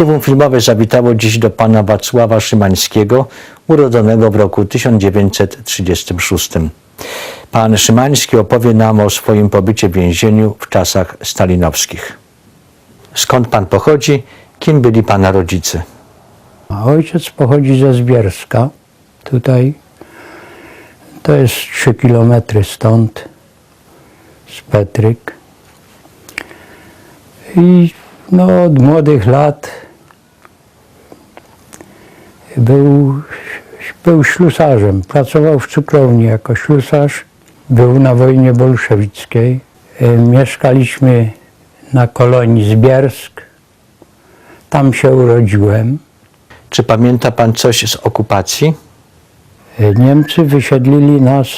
Archiwum Filmowe zawitało dziś do pana Wacława Szymańskiego, urodzonego w roku 1936. Pan Szymański opowie nam o swoim pobycie w więzieniu w czasach stalinowskich. Skąd pan pochodzi? Kim byli pana rodzice? A ojciec pochodzi ze Zbierska. Tutaj to jest 3 kilometry stąd, z Petryk. I no, od młodych lat był, był ślusarzem. Pracował w cukrowni jako ślusarz. Był na wojnie bolszewickiej. E, Mieszkaliśmy na kolonii Zbiersk. Tam się urodziłem. Czy pamięta pan coś z okupacji? Niemcy wysiedlili nas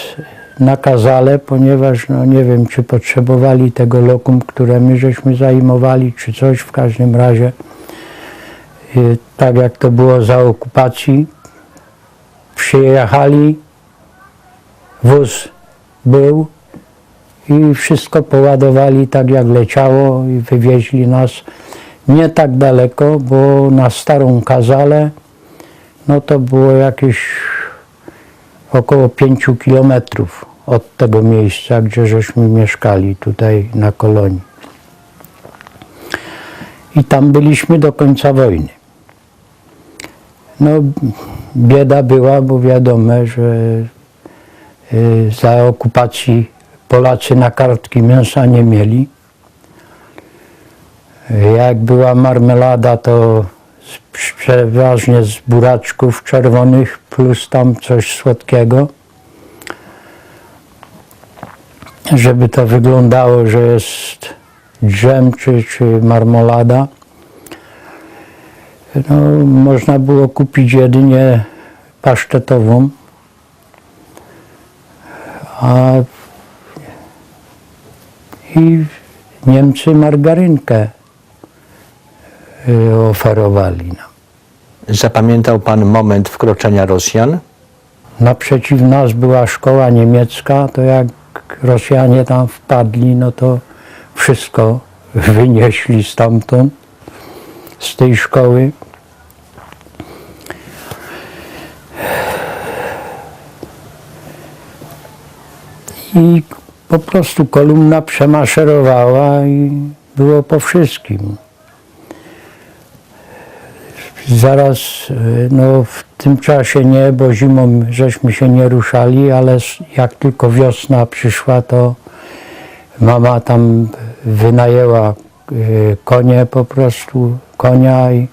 na kazale, ponieważ no nie wiem, czy potrzebowali tego lokum, które my żeśmy zajmowali, czy coś w każdym razie. Y, Tak jak to było za okupacji, przyjechali, wóz był i wszystko poładowali tak jak leciało i wywieźli nas nie tak daleko, bo na starą kazalę no to było jakieś około 5 kilometrów od tego miejsca, gdzie żeśmy mieszkali tutaj na kolonii. I tam byliśmy do końca wojny. No, bieda była, bo wiadomo, że y, za okupacji Polacy na kartki mięsa nie mieli. Jak była marmelada, to z- przeważnie z buraczków czerwonych plus tam coś słodkiego. Żeby to wyglądało, że jest dżem czy, czy marmolada. No, można było kupić jedynie pasztetową. A i Niemcy margarynkę y, oferowali nam. Zapamiętał pan moment wkroczenia Rosjan? Naprzeciw nas była szkoła niemiecka, to jak Rosjanie tam wpadli, no to wszystko wynieśli stamtąd, z tej szkoły. I po prostu kolumna przemaszerowała i było po wszystkim. Zaraz, no w tym czasie nie, bo zimą żeśmy się nie ruszali, ale jak tylko wiosna przyszła, to mama tam wynajęła e, konie po prostu, konia i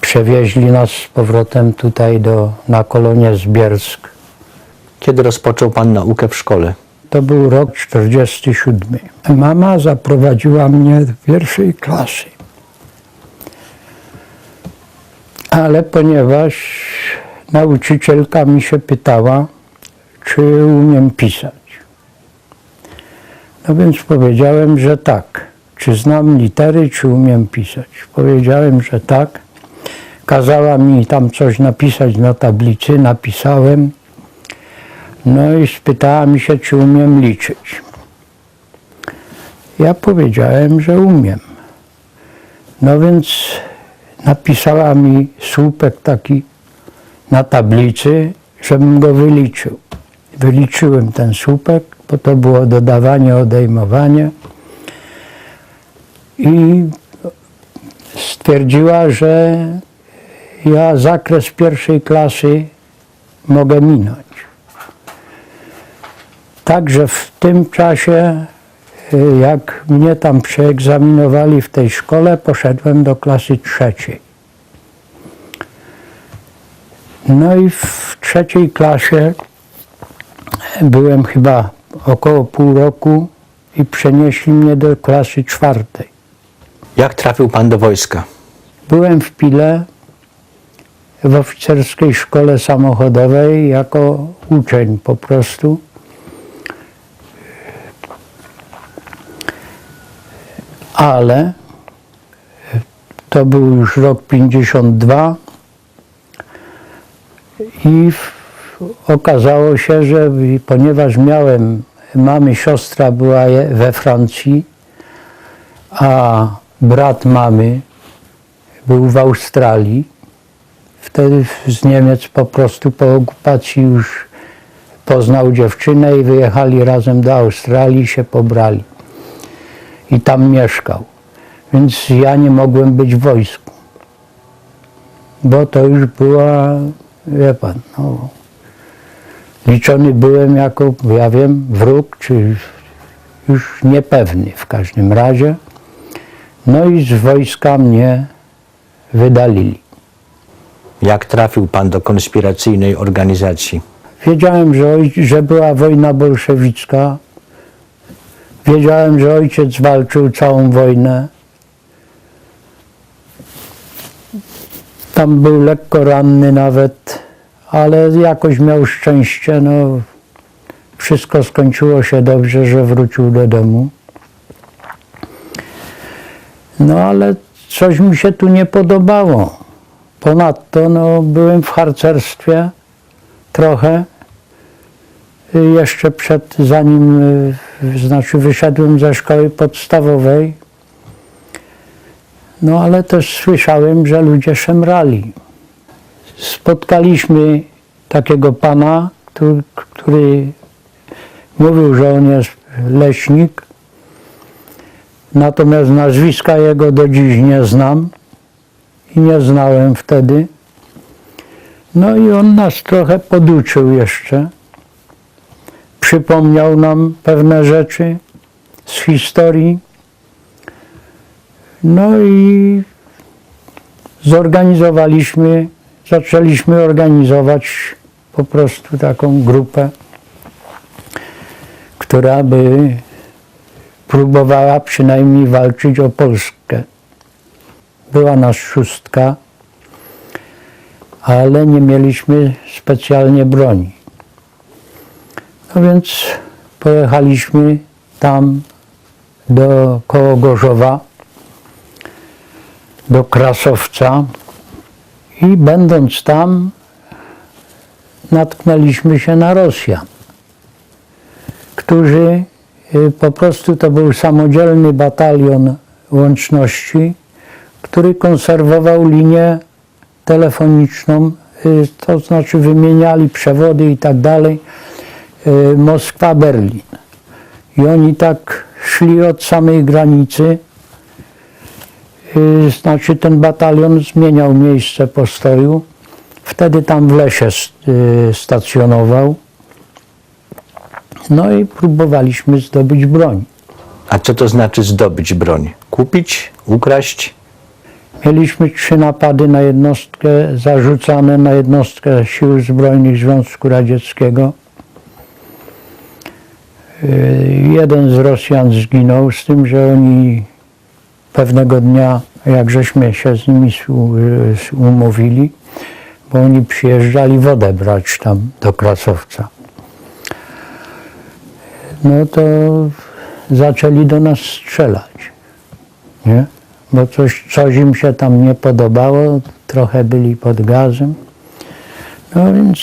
przewieźli nas z powrotem tutaj do, na kolonię Zbiersk. Kiedy rozpoczął pan naukę w szkole? To był rok 47. Mama zaprowadziła mnie do pierwszej klasy. Ale ponieważ nauczycielka mi się pytała, czy umiem pisać. No więc powiedziałem, że tak. Czy znam litery, czy umiem pisać? Powiedziałem, że tak. Kazała mi tam coś napisać na tablicy, napisałem. No i spytała mi się, czy umiem liczyć. Ja powiedziałem, że umiem. No więc napisała mi słupek taki na tablicy, żebym go wyliczył. Wyliczyłem ten słupek, bo to było dodawanie, odejmowanie. I stwierdziła, że ja zakres pierwszej klasy mogę minąć. Także w tym czasie, y, jak mnie tam przeegzaminowali w tej szkole, poszedłem do klasy trzeciej. No i w trzeciej klasie byłem chyba około pół roku i przenieśli mnie do klasy czwartej. Jak trafił pan do wojska? Byłem w Pile w oficerskiej szkole samochodowej jako uczeń po prostu. Ale to był już rok 52 i okazało się, że ponieważ miałem, mamy siostra była we Francji, a brat mamy był w Australii. Wtedy z Niemiec po prostu po okupacji już poznał dziewczynę i wyjechali razem do Australii się pobrali. I tam mieszkał. Więc ja nie mogłem być w wojsku. Bo to już była, wie pan, no, liczony byłem jako, ja wiem, wróg, czy już niepewny w każdym razie. No i z wojska mnie wydalili. Jak trafił pan do konspiracyjnej organizacji? Wiedziałem, że, że była wojna bolszewicka. Wiedziałem, że ojciec walczył całą wojnę. Tam był lekko ranny nawet, ale jakoś miał szczęście. No, wszystko skończyło się dobrze, że wrócił do domu. No ale coś mi się tu nie podobało. Ponadto no, byłem w harcerstwie trochę. Jeszcze przed, zanim, znaczy wyszedłem ze szkoły podstawowej. No ale też słyszałem, że ludzie szemrali. Spotkaliśmy takiego pana, który, który mówił, że on jest leśnik. Natomiast nazwiska jego do dziś nie znam i nie znałem wtedy. No i on nas trochę poduczył jeszcze. Przypomniał nam pewne rzeczy z historii. No i zorganizowaliśmy, zaczęliśmy organizować po prostu taką grupę, która by próbowała przynajmniej walczyć o Polskę. Była nas szóstka, ale nie mieliśmy specjalnie broni. No więc pojechaliśmy tam do koło Gorzowa, do Krasowca i będąc tam natknęliśmy się na Rosjan, którzy y, po prostu to był samodzielny batalion łączności, który konserwował linię telefoniczną, y, to znaczy wymieniali przewody i tak dalej, Moskwa-Berlin. I oni tak szli od samej granicy, y, znaczy ten batalion zmieniał miejsce postoju, wtedy tam w lesie y, stacjonował. No i próbowaliśmy zdobyć broń. A co to znaczy zdobyć broń? Kupić? Ukraść? Mieliśmy trzy napady na jednostkę, zarzucane na jednostkę Sił Zbrojnych Związku Radzieckiego. Yy, Jeden z Rosjan zginął, z tym, że oni pewnego dnia, jak żeśmy się z nimi yy, umówili, bo oni przyjeżdżali wodę brać tam do Krasowca. No to zaczęli do nas strzelać. Nie? bo coś, coś im się tam nie podobało, trochę byli pod gazem. No więc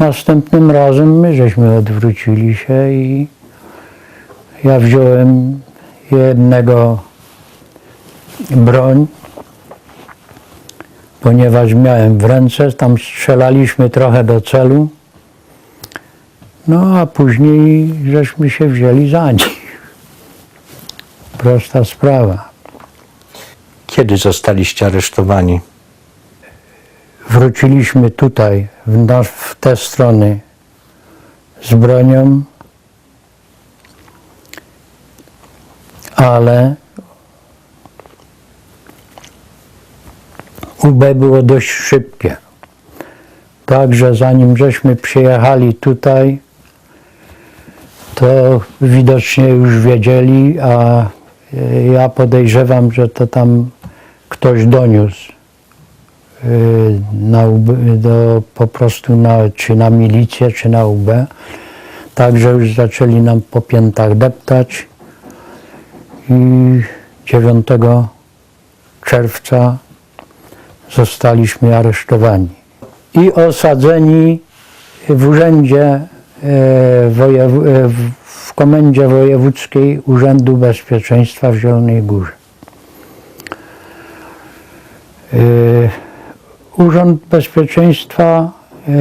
następnym razem my żeśmy odwrócili się i ja wziąłem jednego broń, ponieważ miałem w ręce, tam strzelaliśmy trochę do celu, no a później żeśmy się wzięli za nich. Prosta sprawa. Kiedy zostaliście aresztowani? Wróciliśmy tutaj, w, w te strony z bronią, ale UB było dość szybkie. Także zanim żeśmy przyjechali tutaj, to widocznie już wiedzieli, a ja podejrzewam, że to tam ktoś doniósł na UB, do, po prostu na, czy na milicję, czy na UB. Także już zaczęli nam po piętach deptać i 9 czerwca zostaliśmy aresztowani i osadzeni w urzędzie e, e, w- w komendzie wojewódzkiej Urzędu Bezpieczeństwa w Zielonej Górze. Urząd Bezpieczeństwa y,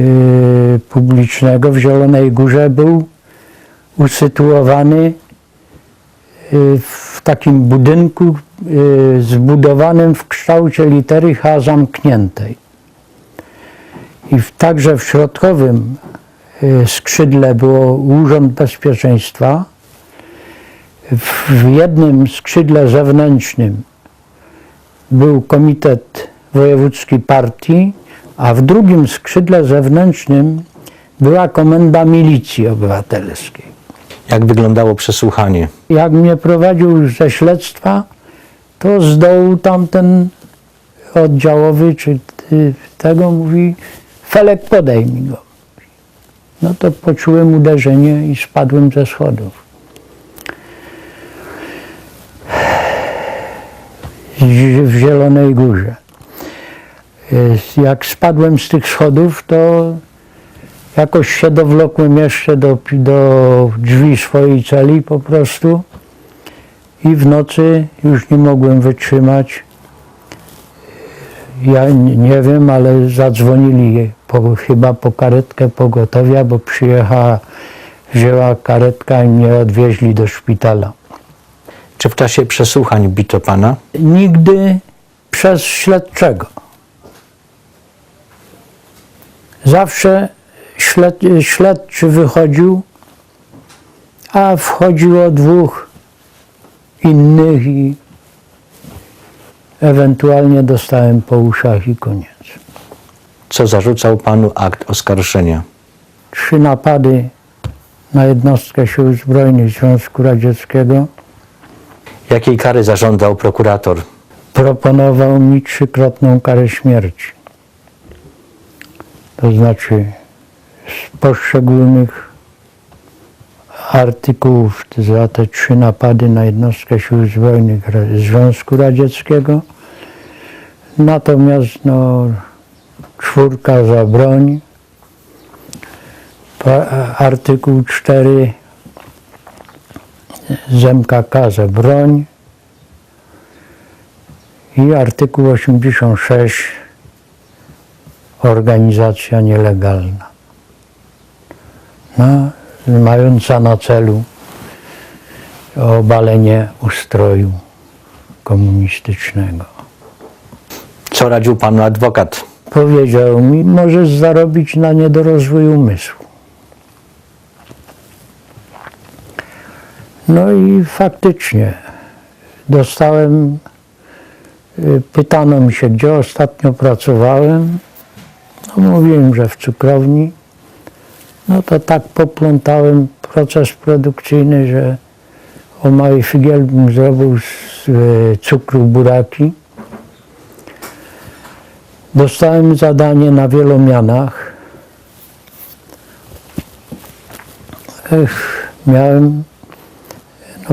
y, Publicznego w Zielonej Górze był usytuowany y, w takim budynku zbudowanym w kształcie litery H zamkniętej. I także w środkowym skrzydle było Urząd Bezpieczeństwa. W jednym skrzydle zewnętrznym był Komitet Wojewódzki Partii, a w drugim skrzydle zewnętrznym była Komenda Milicji Obywatelskiej. Jak wyglądało przesłuchanie? Jak mnie prowadził już ze śledztwa, to z dołu tamten oddziałowy, czy tego mówi, Felek podejmij go. No to poczułem uderzenie i spadłem ze schodów. W Zielonej Górze. Jak spadłem z tych schodów, to jakoś się dowlokłem jeszcze do, do drzwi swojej celi po prostu i w nocy już nie mogłem wytrzymać. Ja nie wiem, ale zadzwonili po, chyba po karetkę pogotowia, bo przyjechała, wzięła karetka i mnie odwieźli do szpitala. Czy w czasie przesłuchań bito pana? Nigdy przez śledczego. Zawsze śled, śledczy wychodził, a wchodziło dwóch innych i ewentualnie dostałem po uszach i koniec. Co zarzucał panu akt oskarżenia? Trzy napady na jednostkę sił zbrojnych Związku Radzieckiego. Jakiej kary zażądał prokurator? proponował mi trzykrotną karę śmierci. To znaczy z poszczególnych artykułów za te trzy napady na jednostkę sił zbrojnych Związku Radzieckiego. Natomiast no, czwórka za broń, artykuł 4 z MKK za broń, i artykuł 86 organizacja nielegalna. No, mająca na celu obalenie ustroju komunistycznego. Co radził panu adwokat? Powiedział mi, możesz zarobić na niedorozwój umysłu. No i faktycznie dostałem Y, Pytano mi się, gdzie ostatnio pracowałem. No, mówiłem, że w cukrowni. No to tak poplątałem proces produkcyjny, że o mały figiel bym zrobił z y, cukru buraki. Dostałem zadanie na wielomianach. Ech, miałem,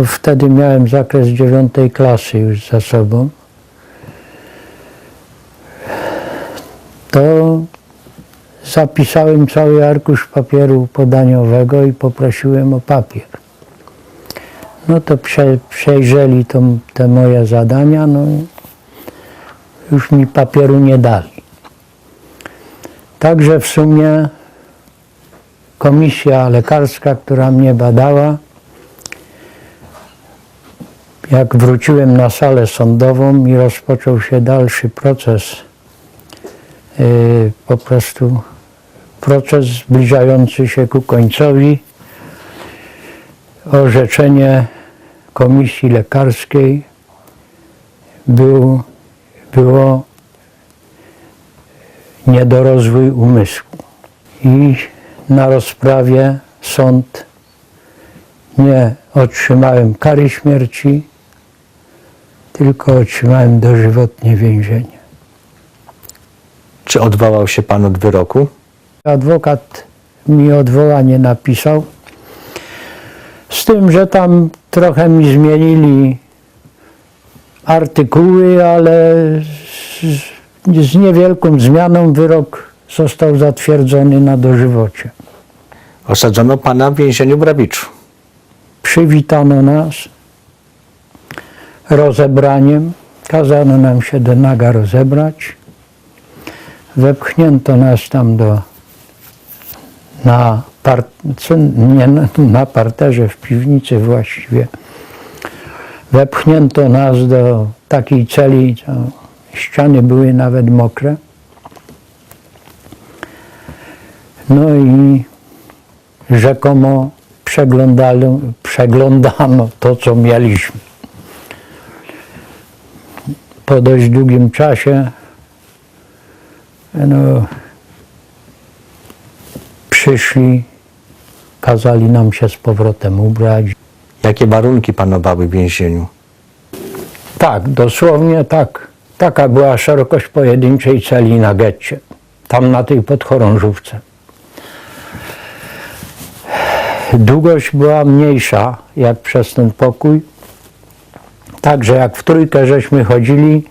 wtedy miałem zakres dziewiątej klasy już za sobą. to zapisałem cały arkusz papieru podaniowego i poprosiłem o papier. No to prze, przejrzeli to, te moje zadania, no już mi papieru nie dali. Także w sumie komisja lekarska, która mnie badała, jak wróciłem na salę sądową i rozpoczął się dalszy proces y, po prostu proces zbliżający się ku końcowi. Orzeczenie komisji lekarskiej był, było niedorozwój umysłu. I na rozprawie sąd nie otrzymałem kary śmierci, tylko otrzymałem dożywotnie więzienie. Czy odwołał się pan od wyroku? Adwokat mi odwołanie napisał. Z tym, że tam trochę mi zmienili artykuły, ale z, z niewielką zmianą wyrok został zatwierdzony na dożywocie. Osadzono pana w więzieniu w Rawiczu. Przywitano nas. Rozebraniem. Kazano nam się do naga rozebrać. Wepchnięto nas tam do na, par, nie, na- na parterze, w piwnicy właściwie. Wepchnięto nas do takiej celi, ściany były nawet mokre. No i rzekomo przeglądano to, co mieliśmy. Po dość długim czasie no, przyszli, kazali nam się z powrotem ubrać. Jakie warunki panowały w więzieniu? Tak, dosłownie tak. Taka była szerokość pojedynczej celi na getcie. Tam na tej podchorążówce. Długość była mniejsza jak przez ten pokój. Także jak w trójkę żeśmy chodzili,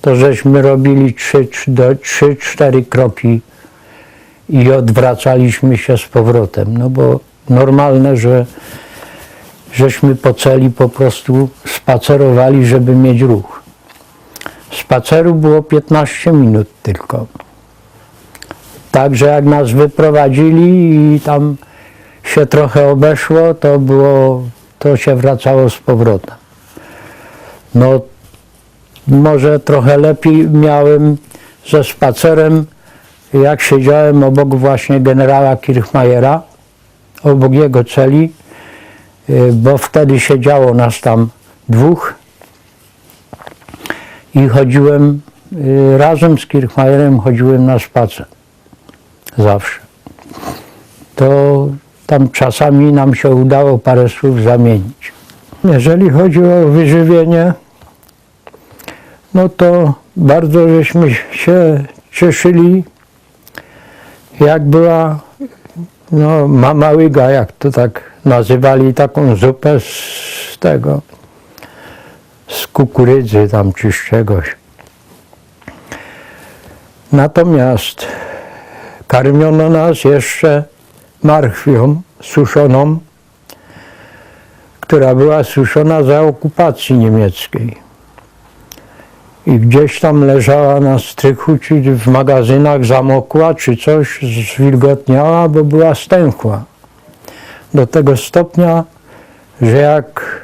to żeśmy robili 3-4 kroki i odwracaliśmy się z powrotem. No bo normalne, że żeśmy po celi po prostu spacerowali, żeby mieć ruch. Spaceru było 15 minut tylko. Także jak nas wyprowadzili i tam się trochę obeszło, to było, to się wracało z powrotem. No, może trochę lepiej miałem ze spacerem, jak siedziałem obok właśnie generała Kirchmajera, obok jego celi, y, bo wtedy siedziało nas tam dwóch i chodziłem y, razem z Kirchmajerem chodziłem na spacer. Zawsze. To tam czasami nam się udało parę słów zamienić. Jeżeli chodzi o wyżywienie, no to bardzo żeśmy się cieszyli, jak była no, mama łyga, jak to tak nazywali, taką zupę z tego, z kukurydzy tam czy z czegoś. Natomiast karmiono nas jeszcze marchwią suszoną, która była suszona za okupacji niemieckiej. I gdzieś tam leżała na strychu, czy w magazynach zamokła, czy coś zwilgotniała, bo była stęchła. Do tego stopnia, że jak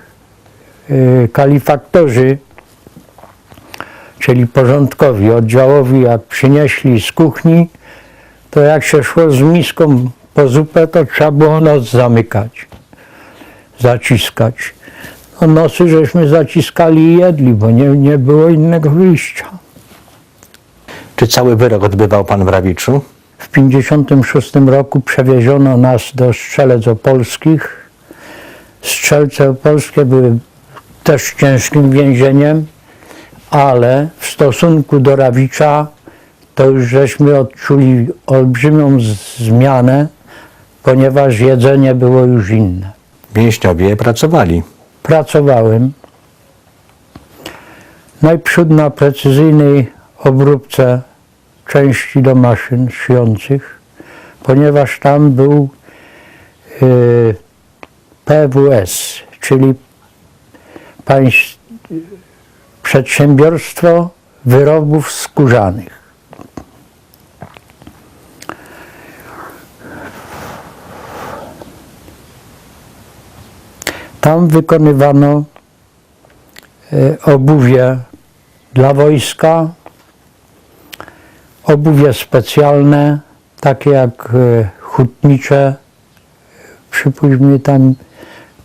y, kalifaktorzy, czyli porządkowi, oddziałowi, jak przynieśli z kuchni, to jak się szło z miską po zupę, to trzeba było nos zamykać, zaciskać. No nosy żeśmy zaciskali i jedli, bo nie, nie było innego wyjścia. Czy cały wyrok odbywał pan w Rawiczu? W 1956 roku przewieziono nas do Strzelec Opolskich. Strzelce Opolskie były też ciężkim więzieniem, ale w stosunku do Rawicza to już żeśmy odczuli olbrzymią zmianę, ponieważ jedzenie było już inne. Więźniowie pracowali. Pracowałem najprzód na precyzyjnej obróbce części do maszyn szyjących, ponieważ tam był y, PWS, czyli państw, przedsiębiorstwo wyrobów skórzanych. Tam wykonywano e, obuwie dla wojska, obuwie specjalne, takie jak e, hutnicze, przypuśćmy tam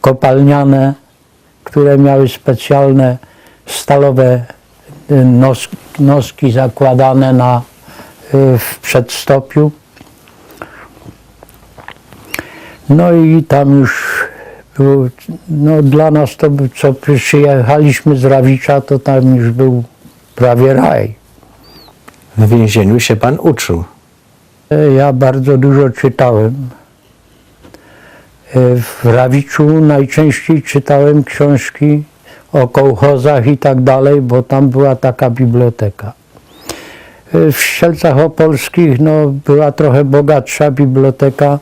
kopalniane, które miały specjalne stalowe e, nos, noski zakładane na, w przedstopiu. No i tam już no dla nas to, co przyjechaliśmy z Rawicza, to tam już był prawie raj. W więzieniu się pan uczył. E, Ja bardzo dużo czytałem. E, W Rawiczu najczęściej czytałem książki o kołchozach i tak dalej, bo tam była taka biblioteka. E, W Strzelcach Opolskich no, była trochę bogatsza biblioteka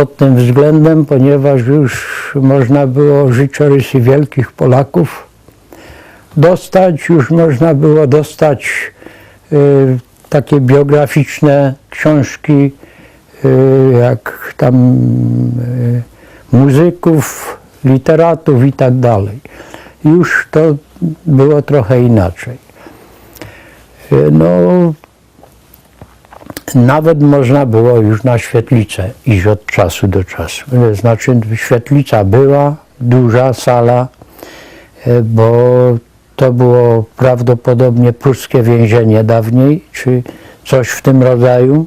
pod tym względem, ponieważ już można było życiorysy wielkich Polaków dostać, już można było dostać y, takie biograficzne książki, y, jak tam y, muzyków, literatów i tak dalej. Już to było trochę inaczej. Y, No, nawet można było już na świetlicę iść od czasu do czasu. Y, Znaczy, świetlica była, duża sala, y, bo to było prawdopodobnie pruskie więzienie dawniej, czy coś w tym rodzaju.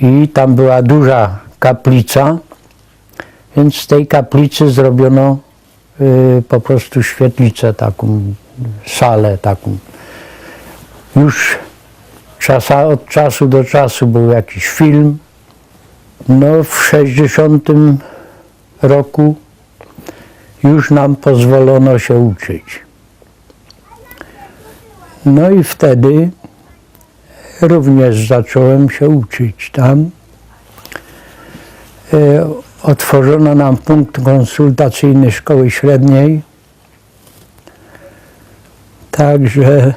I tam była duża kaplica, więc z tej kaplicy zrobiono y, po prostu świetlicę, taką salę taką. Już czasa, od czasu do czasu był jakiś film. No w 60 roku już nam pozwolono się uczyć. No i wtedy również zacząłem się uczyć tam. E, Otworzono nam punkt konsultacyjny szkoły średniej. Także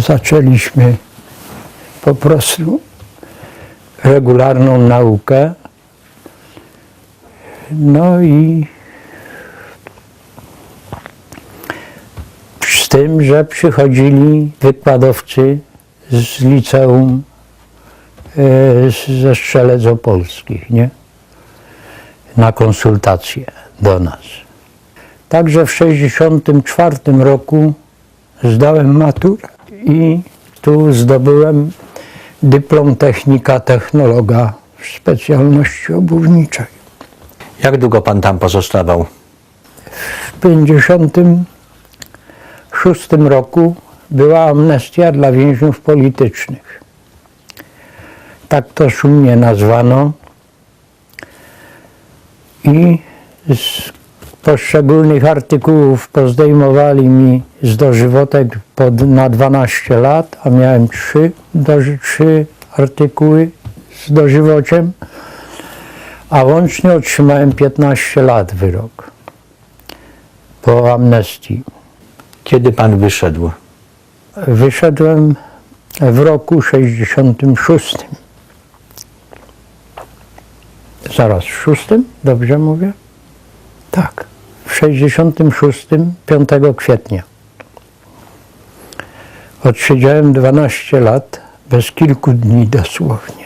zaczęliśmy po prostu regularną naukę. No i z tym, że przychodzili wykładowcy z liceum e, ze Strzelec Opolskich, nie? Na konsultacje do nas. Także w 1964 roku zdałem maturę i tu zdobyłem dyplom technika technologa w specjalności obuwniczej. Jak długo pan tam pozostawał? W 1956 roku była amnestia dla więźniów politycznych. Tak to szumnie nazwano. I z poszczególnych artykułów pozdejmowali mi z dożywotek pod, na 12 lat, a miałem trzy, doży, trzy artykuły z dożywociem, a łącznie otrzymałem 15 lat wyrok po amnestii. Kiedy pan wyszedł? Wyszedłem w roku 66. Zaraz, w szóstym? Dobrze mówię? Tak. W 66, 5 kwietnia. Odsiedziałem 12 lat, bez kilku dni dosłownie.